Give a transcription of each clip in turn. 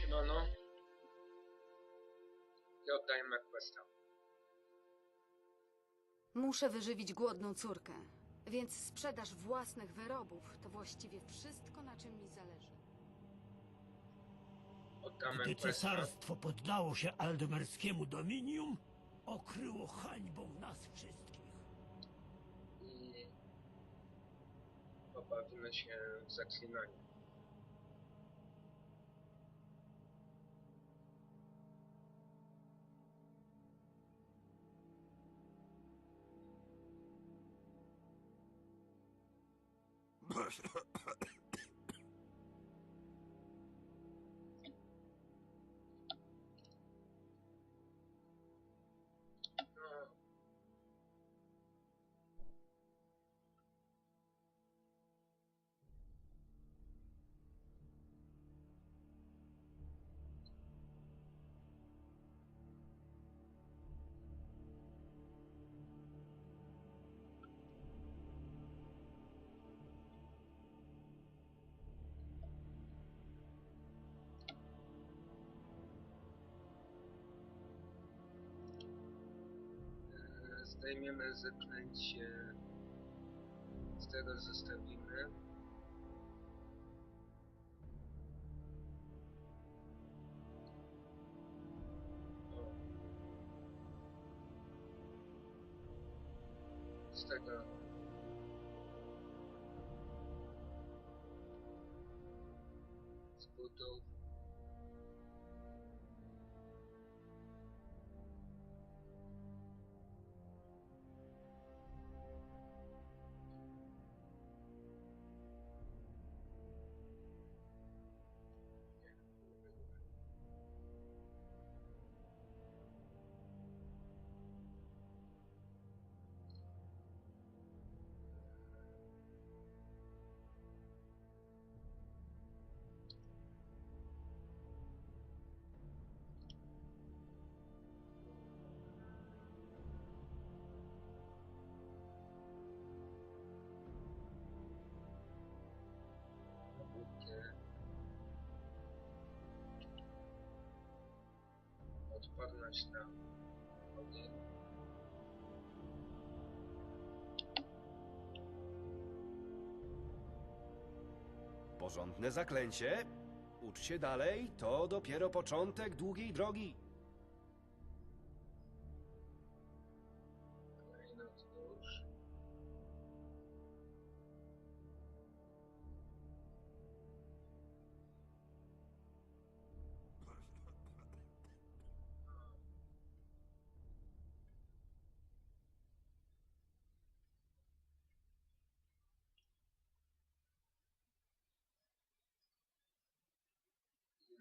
Siemano. I oddajmy questa. Muszę wyżywić głodną córkę, więc sprzedaż własnych wyrobów to właściwie wszystko, na czym mi zależy. Oddamy Gdy questa. cesarstwo poddało się aldemerskiemu dominium, okryło hańbą nas wszystkich. I pobawimy się w zaklinanie. ございま。Zdejmiemy zaklęcie. Z tego zostawimy. Z tego. Z Na ogień. Porządne zaklęcie. Ucz się dalej, to dopiero początek długiej drogi.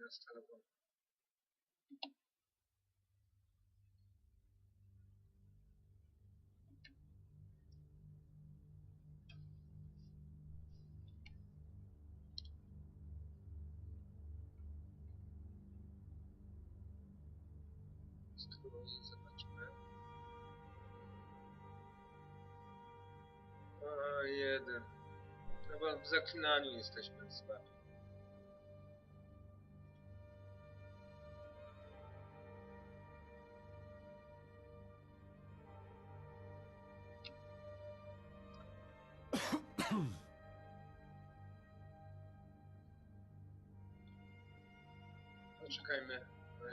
Starową. Strój, zobaczmy. O, jeden. Chyba w zaklinaniu jesteśmy słabi.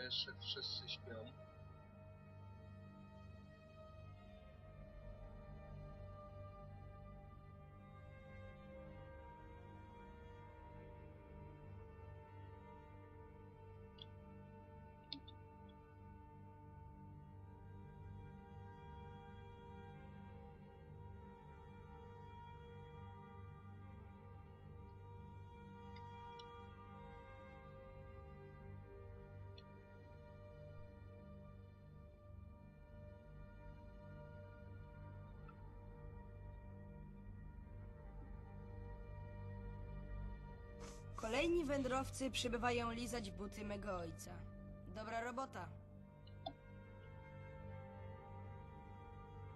Jeszcze wszyscy śpią. Kolejni wędrowcy przybywają lizać buty mego ojca. Dobra robota.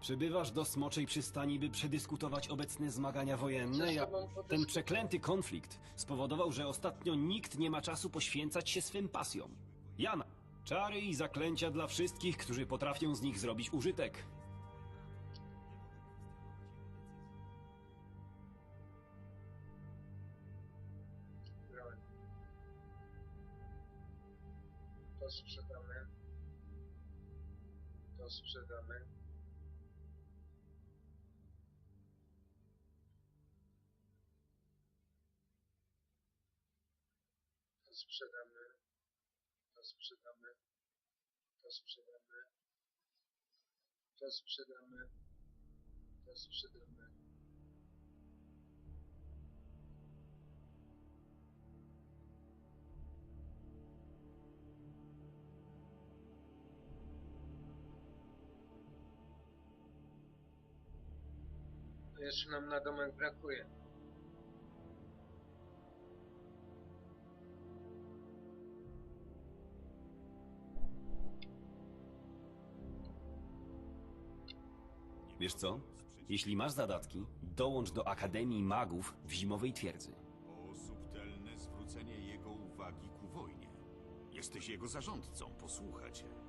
Przybywasz do Smoczej Przystani, by przedyskutować obecne zmagania wojenne. Ja... Ten przeklęty konflikt spowodował, że ostatnio nikt nie ma czasu poświęcać się swym pasjom. Jana, czary i zaklęcia dla wszystkich, którzy potrafią z nich zrobić użytek. Sprzedamy. To sprzedamy. To sprzedamy. To sprzedamy. To sprzedamy. To sprzedamy. To sprzedamy. Jeszcze nam na domek brakuje. Wiesz co? Jeśli masz zadatki, dołącz do Akademii Magów w Zimowej Twierdzy. O subtelne zwrócenie jego uwagi ku wojnie. Jesteś jego zarządcą, posłuchać. Nie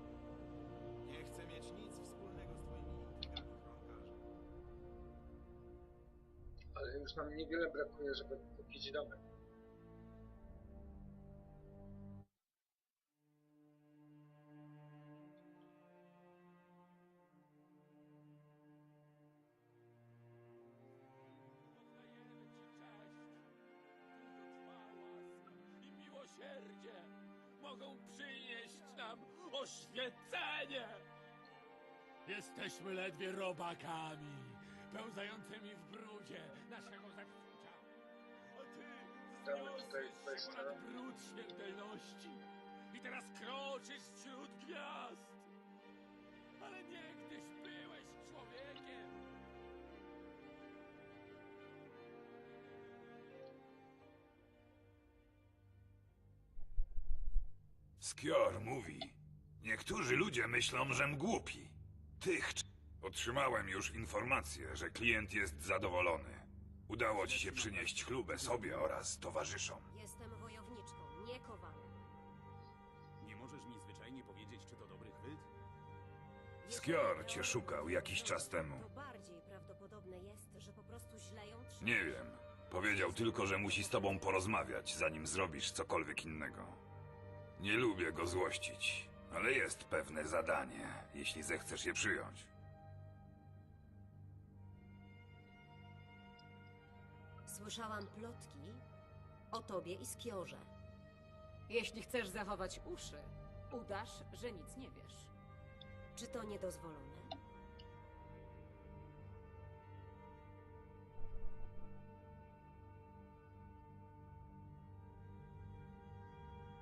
nam niewiele brakuje, żeby kupić domek. miłosierdzie mogą przynieść nam oświecenie. Jesteśmy ledwie robakami, pełzającymi w brudzie naszego zepsucia. A ty wzniosłeś się ponad brud śmiertelności i teraz kroczysz wśród gwiazd. Ale niegdyś byłeś człowiekiem. Skior mówi. Niektórzy ludzie myślą, żem głupi. Tych Otrzymałem już informację, że klient jest zadowolony. Udało ci się przynieść chlubę sobie oraz towarzyszom. Jestem wojowniczką, nie kowalem. Nie możesz mi zwyczajnie powiedzieć, czy to dobry chwyt? Skior cię szukał jakiś czas temu. To bardziej prawdopodobne jest, że po prostu źle ją trzymasz. Nie wiem. Powiedział tylko, że musi z tobą porozmawiać, zanim zrobisz cokolwiek innego. Nie lubię go złościć, ale jest pewne zadanie, jeśli zechcesz je przyjąć. Słyszałam plotki o tobie i Skiorze. Jeśli chcesz zachować uszy, udasz, że nic nie wiesz. Czy to niedozwolone?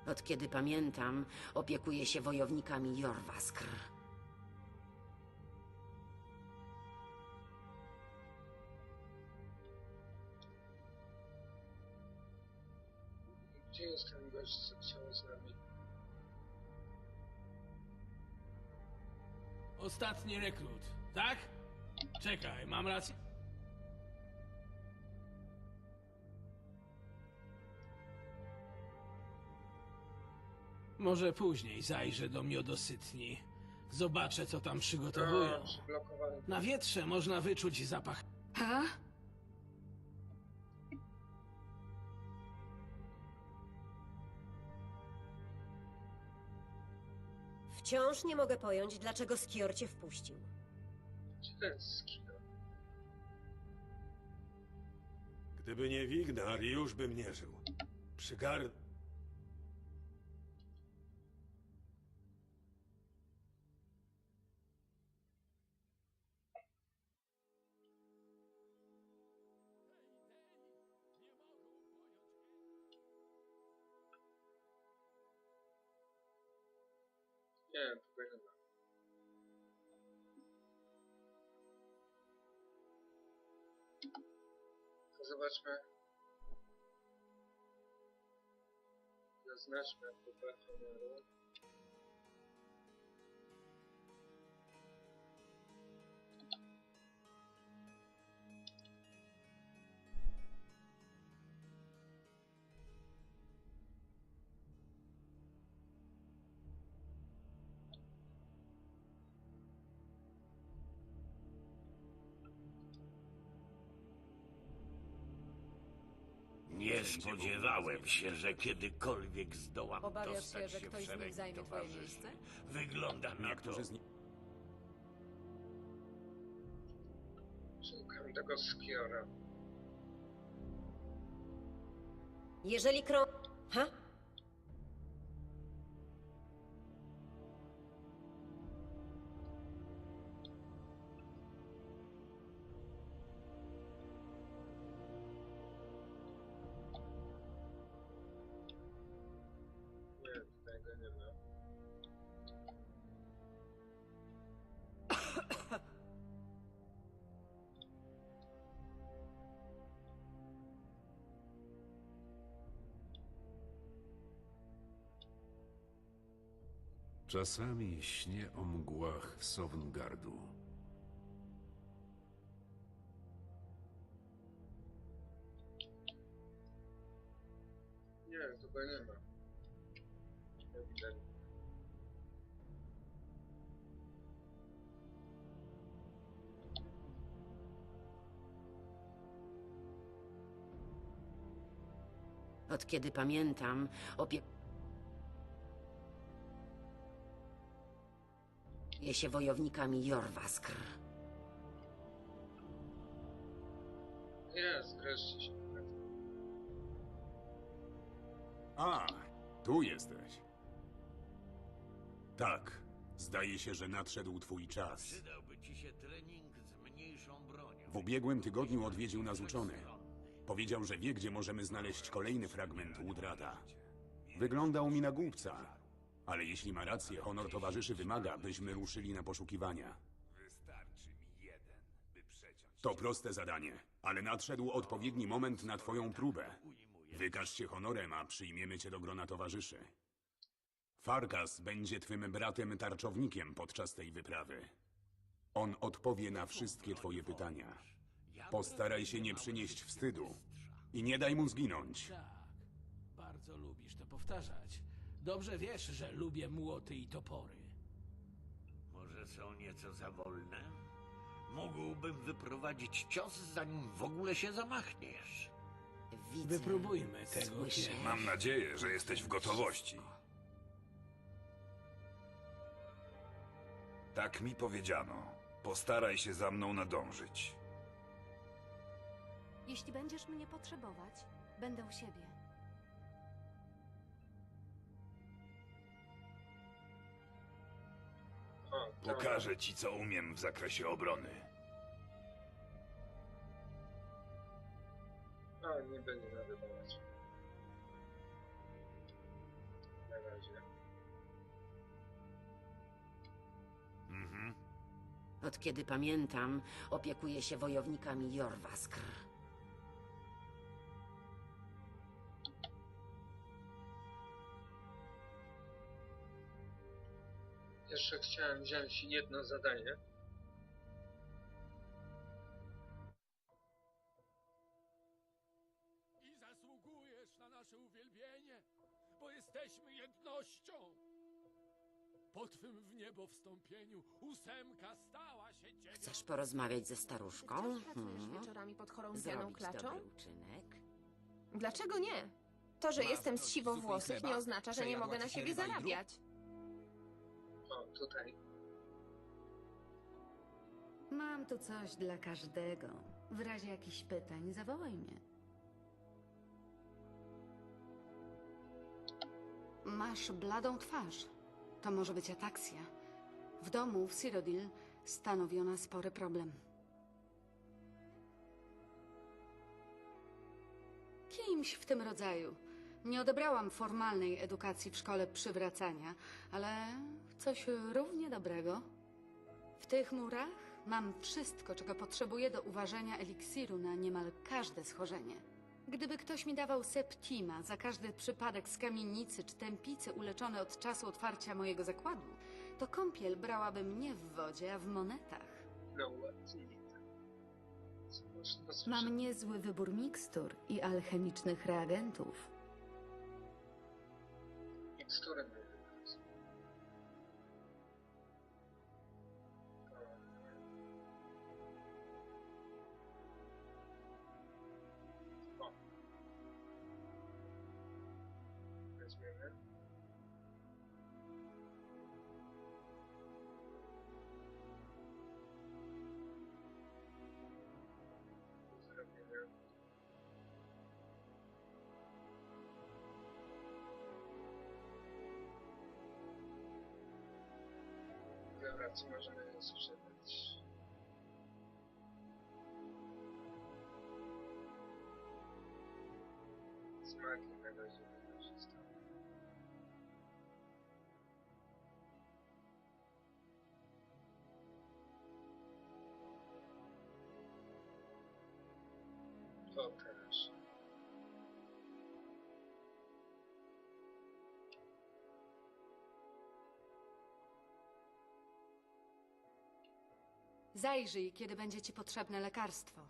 Od kiedy pamiętam, opiekuje się wojownikami Jorwaskr. Ostatni rekrut, tak? Czekaj, mam rację. Może później zajrzę do miodosytni. Zobaczę, co tam przygotowują. Na wietrze można wyczuć zapach. A? Wciąż nie mogę pojąć, dlaczego Skior cię wpuścił. Gdzie ten skino? Gdyby nie Wignar, już bym nie żył. Przygar... Nie wiem, tutaj nie ma. To zobaczmy. Zaznaczmy próbę honoru. Spodziewałem się, że kiedykolwiek zdołam Obawiasz dostać się, że w ktoś z nich szeregi zajmie twoje towarzyszy. miejsce? Wygląda na Niektórzy to, z nich... Szukam tego Skiora. Jeżeli krą... Ha? Czasami śnię o mgłach Sovngardu. Nie, nie ma. Ewidentnie. Od kiedy pamiętam, opiekuję się wojownikami Jorwaskr. Jest, wreszcie się A, tu jesteś. Tak, zdaje się, że nadszedł twój czas. przydałby ci się trening z mniejszą bronią. W ubiegłym tygodniu odwiedził nas uczony. Powiedział, że wie, gdzie możemy znaleźć kolejny fragment Łudrada. Wyglądał mi na głupca, ale jeśli ma rację, honor towarzyszy wymaga, byśmy ruszyli na poszukiwania. Wystarczy mi jeden, by przeciąć. To proste zadanie, ale nadszedł odpowiedni moment na twoją próbę. Wykaż się honorem, a przyjmiemy cię do grona towarzyszy. Farkas będzie twym bratem tarczownikiem podczas tej wyprawy. On odpowie na wszystkie twoje pytania. Postaraj się nie przynieść wstydu i nie daj mu zginąć. Tak, bardzo lubisz to powtarzać. Dobrze wiesz, że lubię młoty i topory. Może są nieco za wolne? Mógłbym wyprowadzić cios, zanim w ogóle się zamachniesz. Widzę, Wypróbujmy tego słyszę. kiedyś. Mam nadzieję, że jesteś w gotowości. Tak mi powiedziano. Postaraj się za mną nadążyć. Jeśli będziesz mnie potrzebować, będę u siebie. Pokażę ci, co umiem w zakresie obrony. A, nie będzie nawywać. Na razie. Mhm. Od kiedy pamiętam, opiekuję się wojownikami Jorwaskr. Jeszcze chciałem wziąć jedno zadanie. I zasługujesz na nasze uwielbienie, bo jesteśmy jednością. Po twym w niebo wstąpieniu ósemka stała się dziewiętną. Chcesz porozmawiać ze staruszką? Pracujesz Hmm? wieczorami pod chorągianą Zrobić klaczą? dobry uczynek? Dlaczego nie? To, że Masz jestem dość z siwowłosych, i chleba? nie oznacza, że nie Przejadła mogę na siebie drób? zarabiać. Tutaj. Mam tu coś dla każdego. W razie jakichś pytań, zawołaj mnie. Masz bladą twarz. To może być ataksja. W domu w Cyrodiil stanowi ona spory problem. Kimś w tym rodzaju. Nie odebrałam formalnej edukacji w szkole przywracania, ale coś równie dobrego. W tych murach mam wszystko, czego potrzebuję do uważania eliksiru na niemal każde schorzenie. Gdyby ktoś mi dawał septima za każdy przypadek z kamienicy czy tępicy uleczony od czasu otwarcia mojego zakładu, to kąpiel brałabym nie w wodzie, a w monetach. No słyszeć? Mam niezły wybór mikstur i alchemicznych reagentów. restauracji możemy sprzedawać. Smaki na godzinę. Zajrzyj, kiedy będzie ci potrzebne lekarstwo.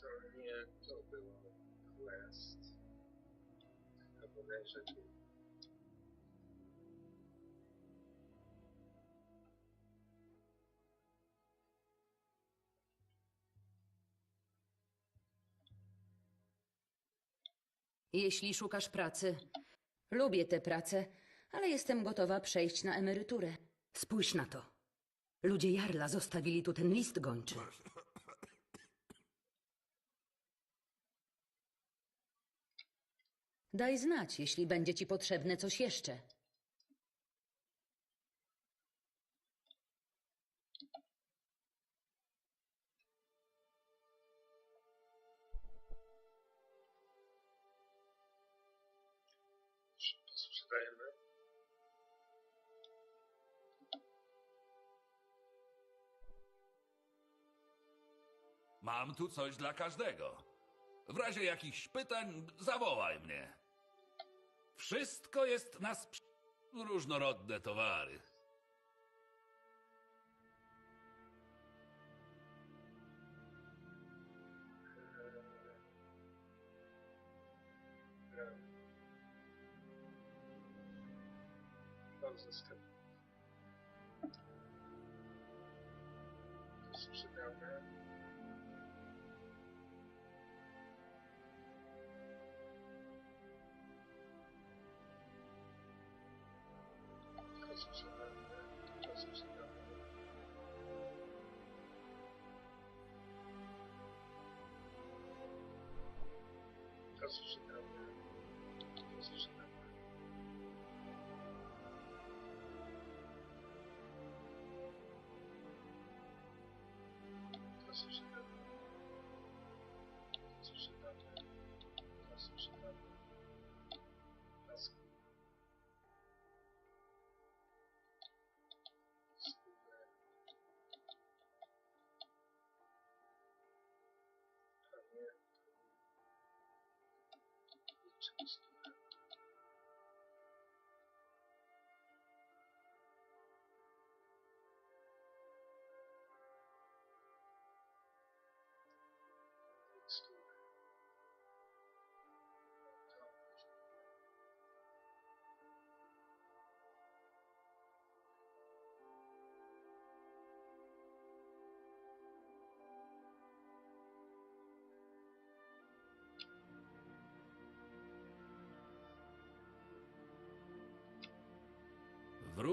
To nie to było quest. To bodajże Jeśli szukasz pracy, lubię tę pracę, ale jestem gotowa przejść na emeryturę. Spójrz na to. Ludzie Jarla zostawili tu ten list gończy. Daj znać, jeśli będzie ci potrzebne coś jeszcze. Mam tu coś dla każdego. W razie jakichś pytań zawołaj mnie. Wszystko jest na sprz... różnorodne towary. To слышит такое. Кто слышит такое? Кто слышит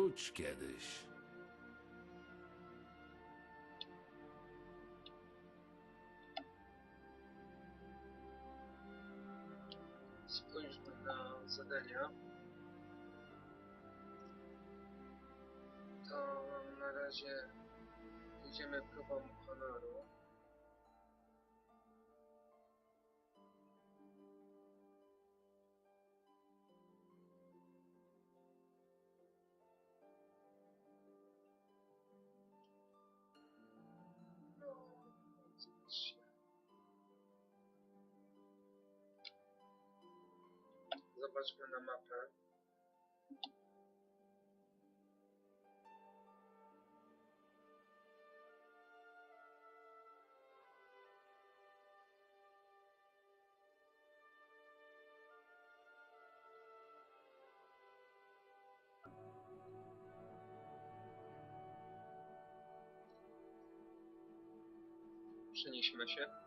Wróć kiedyś. Spójrzmy na zadania. To na razie idziemy próbą honoru. Zobaczmy na mapę. Przenieśmy się.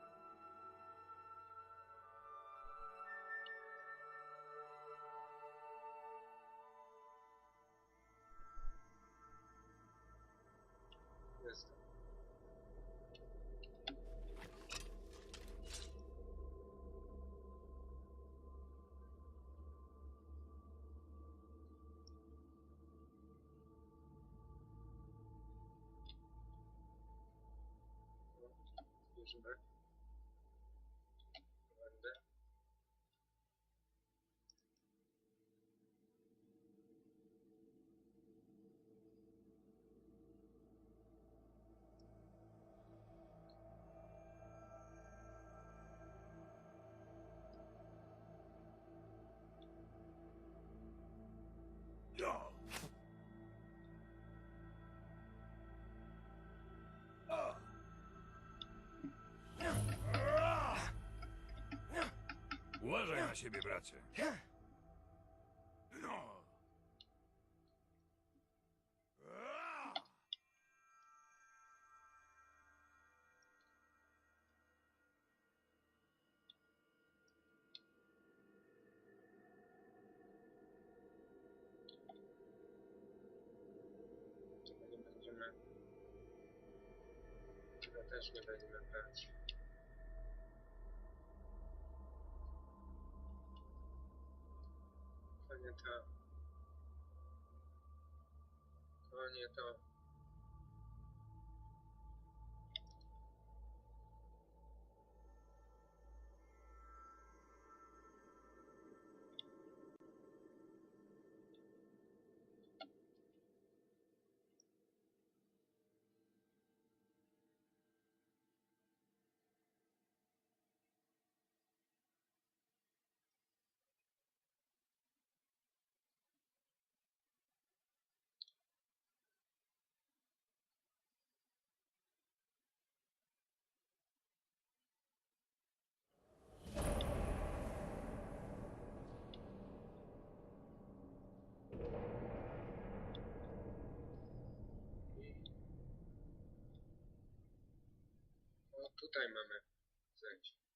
Zobaczymy. Będę. Na siebie, bracie. Będziemy. Tego też nie będziemy brać. To nie tutaj mamy zejść.